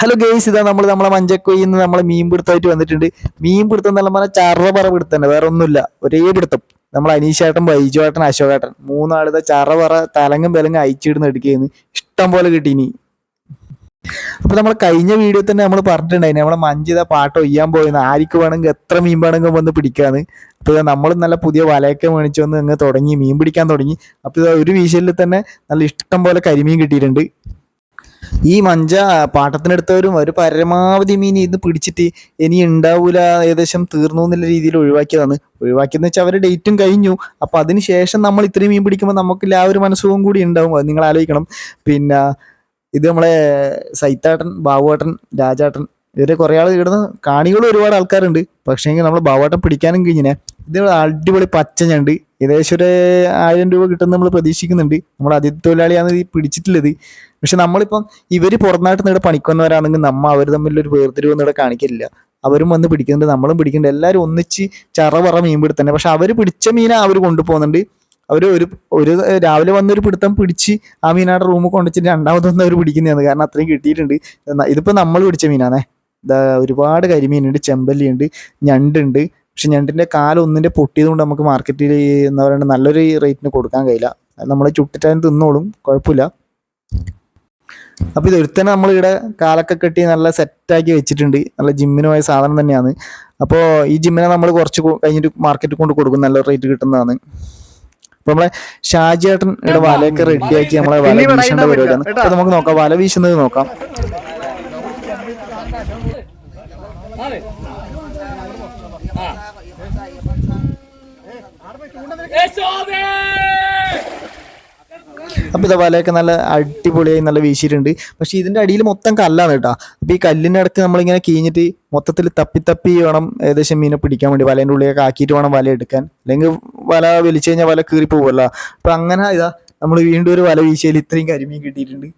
Hello guys ഇതാ നമ്മൾ നമ്മളെ മഞ്ചക്കൊയിൽ നിന്ന് നമ്മളെ മീൻ പിടുത്തമായിട്ട് വന്നിട്ടുണ്ട്. മീൻ പിടുത്തം നല്ല പറഞ്ഞാൽ ചറ പറ പിടുത്തം തന്നെ വേറെ ഒന്നുമില്ല. ഒരേ പിടുത്തം. നമ്മൾ അനീഷേട്ടൻ ബൈജുവേട്ടൻ അശോകേട്ടൻ മൂന്നാളിത ചറ പറ തലങ്ങും വിലങ്ങും അയച്ചിടുന്ന എടുക്കുകയെന്ന് ഇഷ്ടം പോലെ കിട്ടീനി അപ്പൊ നമ്മൾ കഴിഞ്ഞ വീഡിയോ തന്നെ നമ്മൾ പറഞ്ഞിട്ടുണ്ടായിരുന്നു നമ്മളെ മഞ്ചിത പാട്ട് ഒയ്യാൻ പോയെന്ന്. ആർക്ക് വേണമെങ്കിൽ എത്ര മീൻ വേണമെങ്കിൽ വന്ന് പിടിക്കാന്ന്. അപ്പൊ നമ്മൾ നല്ല പുതിയ വലയൊക്കെ മേടിച്ചു വന്ന് അങ്ങ് തുടങ്ങി മീൻ പിടിക്കാൻ തുടങ്ങി. അപ്പൊ ഇതാ ഒരു വീശലിൽ തന്നെ നല്ല ഇഷ്ടം പോലെ കരിമീൻ കിട്ടിയിട്ടുണ്ട്. ഈ മഞ്ച പാട്ടത്തിനെടുത്തവരും അവർ പരമാവധി മീൻ ഇത് പിടിച്ചിട്ട് ഇനി ഉണ്ടാവൂല ഏകദേശം തീർന്നു എന്നുള്ള രീതിയിൽ ഒഴിവാക്കിയതാണ്. ഒഴിവാക്കിയെന്ന് വെച്ചാൽ അവരുടെ ഡേറ്റും കഴിഞ്ഞു. അപ്പൊ അതിനുശേഷം നമ്മൾ ഇത്രയും മീൻ പിടിക്കുമ്പോൾ നമുക്ക് ആ ഒരു മനസ്സുഖം കൂടി ഉണ്ടാവും. അത് നിങ്ങൾ ആലോചിക്കണം. പിന്നെ ഇത് നമ്മളെ സൈത്താട്ടൻ ബാബുവേട്ടൻ രാജാട്ടൻ ഇവരെ കുറെ ആൾ ഇടുന്ന കാണികളും ഒരുപാട് ആൾക്കാരുണ്ട്. പക്ഷേങ്കിൽ നമ്മൾ ബാബുവേട്ടൻ പിടിക്കാനും കഴിഞ്ഞിനെ ഇത് അടിപൊളി പച്ച ഞണ്ട് ഏകദേശം ഒരു ആയിരം രൂപ കിട്ടുമെന്ന് നമ്മൾ പ്രതീക്ഷിക്കുന്നുണ്ട്. നമ്മൾ അതിഥി തൊഴിലാളിയാണ് ഈ പിടിച്ചിട്ടുള്ളത്. പക്ഷെ നമ്മളിപ്പം ഇവർ പുറത്തായിട്ട് ഇവിടെ പണിക്കുന്നവരാണെങ്കിൽ നമ്മ അവർ തമ്മിലൊരു വേർതിരിവൊന്നും ഇവിടെ കാണിക്കില്ല അവരും വന്ന് പിടിക്കുന്നുണ്ട് നമ്മളും പിടിക്കുന്നുണ്ട്. എല്ലാവരും ഒന്നിച്ച് ചറവറ മീൻ പിടുത്തന്നെ. പക്ഷെ അവർ പിടിച്ച മീനെ അവർ കൊണ്ടുപോകുന്നുണ്ട്. അവർ ഒരു ഒരു രാവിലെ വന്നൊരു പിടുത്തം പിടിച്ച് ആ മീനാടെ റൂമിൽ കൊണ്ടുവച്ചിട്ട് രണ്ടാമതൊന്നും അവർ പിടിക്കുന്നതാണ്. കാരണം അത്രയും കിട്ടിയിട്ടുണ്ട്. ഇതിപ്പോൾ ഇതിപ്പോ നമ്മൾ പിടിച്ച മീനാണേ. ഒരുപാട് കരിമീനുണ്ട് ചെമ്പല്ലിയുണ്ട് ഞണ്ടുണ്ട് പക്ഷെ ഞണ്ടിന്റെ കാലം ഒന്നിന്റെ പൊട്ടിയത് കൊണ്ട് നമുക്ക് മാർക്കറ്റിൽ എന്താ പറയുക നല്ലൊരു റേറ്റിന് കൊടുക്കാൻ കഴിയില്ല. നമ്മൾ ചുട്ടിട്ടാൻ തിന്നോളും കുഴപ്പമില്ല. അപ്പോൾ ഇത് ഒരുത്തനെ നമ്മൾ ഇവിടെ കാലൊക്കെ കെട്ടി നല്ല സെറ്റാക്കി വെച്ചിട്ടുണ്ട്. നല്ല ജിമ്മിന് പോയ സാധനം തന്നെയാണ്. അപ്പോൾ ഈ ജിമ്മിനെ നമ്മൾ കുറച്ച് കഴിഞ്ഞിട്ട് മാർക്കറ്റിൽ കൊണ്ട് കൊടുക്കും. നല്ല റേറ്റ് കിട്ടുന്നതാണ്. അപ്പൊ നമ്മളെ ഷാജിയേട്ടൻ ഇവിടെ വലയൊക്കെ റെഡിയാക്കി നമ്മളെ വല വീശേണ്ട പരിപാടിയാണ്. പറ്റില്ല, നമുക്ക് നോക്കാം. വല വീശുന്നത് നോക്കാം. അപ്പൊ ഇത് വലയൊക്കെ നല്ല അടിപൊളിയായി നല്ല വീശിയിട്ടുണ്ട്. പക്ഷെ ഇതിന്റെ അടിയിൽ മൊത്തം കല്ലാണ് കേട്ടോ. അപ്പൊ ഈ കല്ലിന്റെ ഇടയ്ക്ക് നമ്മളിങ്ങനെ കീഞ്ഞിട്ട് മൊത്തത്തിൽ തപ്പി തപ്പി വേണം ഏകദേശം മീനെ പിടിക്കാൻ വേണ്ടി വലേന്റെ ഉള്ളിലൊക്കെ ആക്കിയിട്ട് വേണം വല എടുക്കാൻ. അല്ലെങ്കിൽ വല വലിച്ചു കഴിഞ്ഞാൽ വല കീറി പോകുമല്ലോ അപ്പൊ അങ്ങനെ ഇതാ നമ്മൾ വീണ്ടും ഒരു വല വീശിയതിൽ ഇത്രയും കരിമീൻ കിട്ടിയിട്ടുണ്ട്.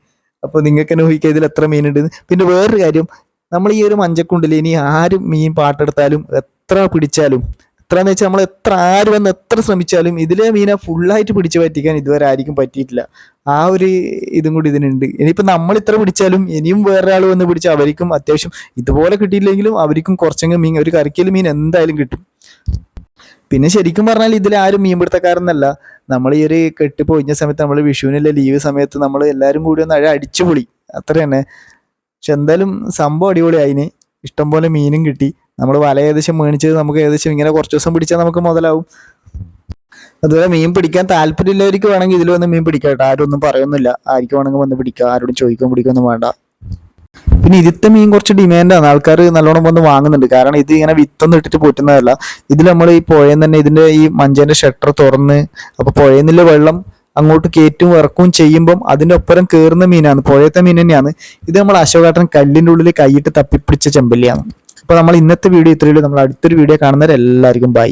അപ്പോൾ നിങ്ങൾക്ക് തന്നെ ഊഹിക്കാം ഇതിൽ എത്ര മീനുണ്ട് പിന്നെ വേറൊരു കാര്യം നമ്മൾ ഈ ഒരു മഞ്ചക്കുണ്ടിൽ ഇനി ആരും മീൻ പാട്ടെടുത്താലും എത്ര പിടിച്ചാലും എത്ര എന്ന് വെച്ചാൽ നമ്മൾ എത്ര ആര് വന്ന് എത്ര ശ്രമിച്ചാലും ഇതിലെ മീനെ ഫുള്ളായിട്ട് പിടിച്ചു പറ്റിക്കാൻ ഇതുവരെ ആയിരിക്കും പറ്റിയിട്ടില്ല. ആ ഒരു ഇതും കൂടി ഇതിനുണ്ട്. ഇനിയിപ്പോൾ നമ്മൾ ഇത്ര പിടിച്ചാലും ഇനിയും വേറൊരാൾ വന്ന് പിടിച്ച അവർക്കും അത്യാവശ്യം ഇതുപോലെ കിട്ടിയില്ലെങ്കിലും അവർക്കും കുറച്ചെങ്കിലും മീൻ ഒരു കറിക്കൽ മീൻ എന്തായാലും കിട്ടും. പിന്നെ ശരിക്കും പറഞ്ഞാൽ ഇതിൽ ആരും മീൻപിടുത്തക്കാരെന്നല്ല നമ്മൾ ഈ ഒരു കെട്ട് പൊഴിഞ്ഞ സമയത്ത് നമ്മൾ വിഷുവിനുള്ള ലീവ് സമയത്ത് നമ്മൾ എല്ലാവരും കൂടി ഒന്ന് അഴ അടിച്ചുപൊളി. അത്ര തന്നെ പക്ഷെ എന്തായാലും സംഭവം അടിപൊളിയായിന്. ഇഷ്ടംപോലെ മീനും കിട്ടി. നമ്മൾ വല ഏകദേശം മേടിച്ചത് നമുക്ക് ഏകദേശം ഇങ്ങനെ കുറച്ച് ദിവസം പിടിച്ചാൽ നമുക്ക് മുതലാവും. അതുപോലെ മീൻ പിടിക്കാൻ താല്പര്യമുള്ളവർക്ക് വേണമെങ്കിൽ ഇതിൽ വന്ന് മീൻ പിടിക്കാം കേട്ടോ. ആരും ഒന്നും പറയൊന്നുമില്ല ആർക്ക് വേണമെങ്കിൽ വന്ന് പിടിക്കാം. ആരോടും ചോദിക്കാൻ പിടിക്കൊന്നും വേണ്ട. പിന്നെ ഇതിത്തെ മീൻ കുറച്ച് ഡിമാൻഡാണ്. ആൾക്കാർ നല്ലോണം വന്ന് വാങ്ങുന്നുണ്ട്. കാരണം ഇത് ഇങ്ങനെ വിത്തൊന്നും ഇട്ടിട്ട് പൊറ്റുന്നതല്ല ഇതിൽ നമ്മൾ ഈ പുഴയിൽ തന്നെ ഇതിന്റെ ഈ മഞ്ചേന്റെ ഷട്ടർ തുറന്ന് അപ്പൊ പുഴയിൽ നിന്നുള്ള വെള്ളം അങ്ങോട്ട് കയറ്റും ഇറക്കും ചെയ്യുമ്പം അതിന്റെ ഒപ്പരം കയറുന്ന മീനാണ്. പുഴയത്തെ മീൻ തന്നെയാണ്. ഇത് നമ്മൾ അശോകാട്ടൻ കല്ലിന്റെ ഉള്ളിൽ കൈയിട്ട് തപ്പിപ്പിടിച്ച ചെമ്പല്ലിയാണ്. അപ്പൊ നമ്മൾ ഇന്നത്തെ വീഡിയോ ഇത്രയുള്ളൂ നമ്മൾ അടുത്തൊരു വീഡിയോ കാണുന്നവരെല്ലാവർക്കും ബൈ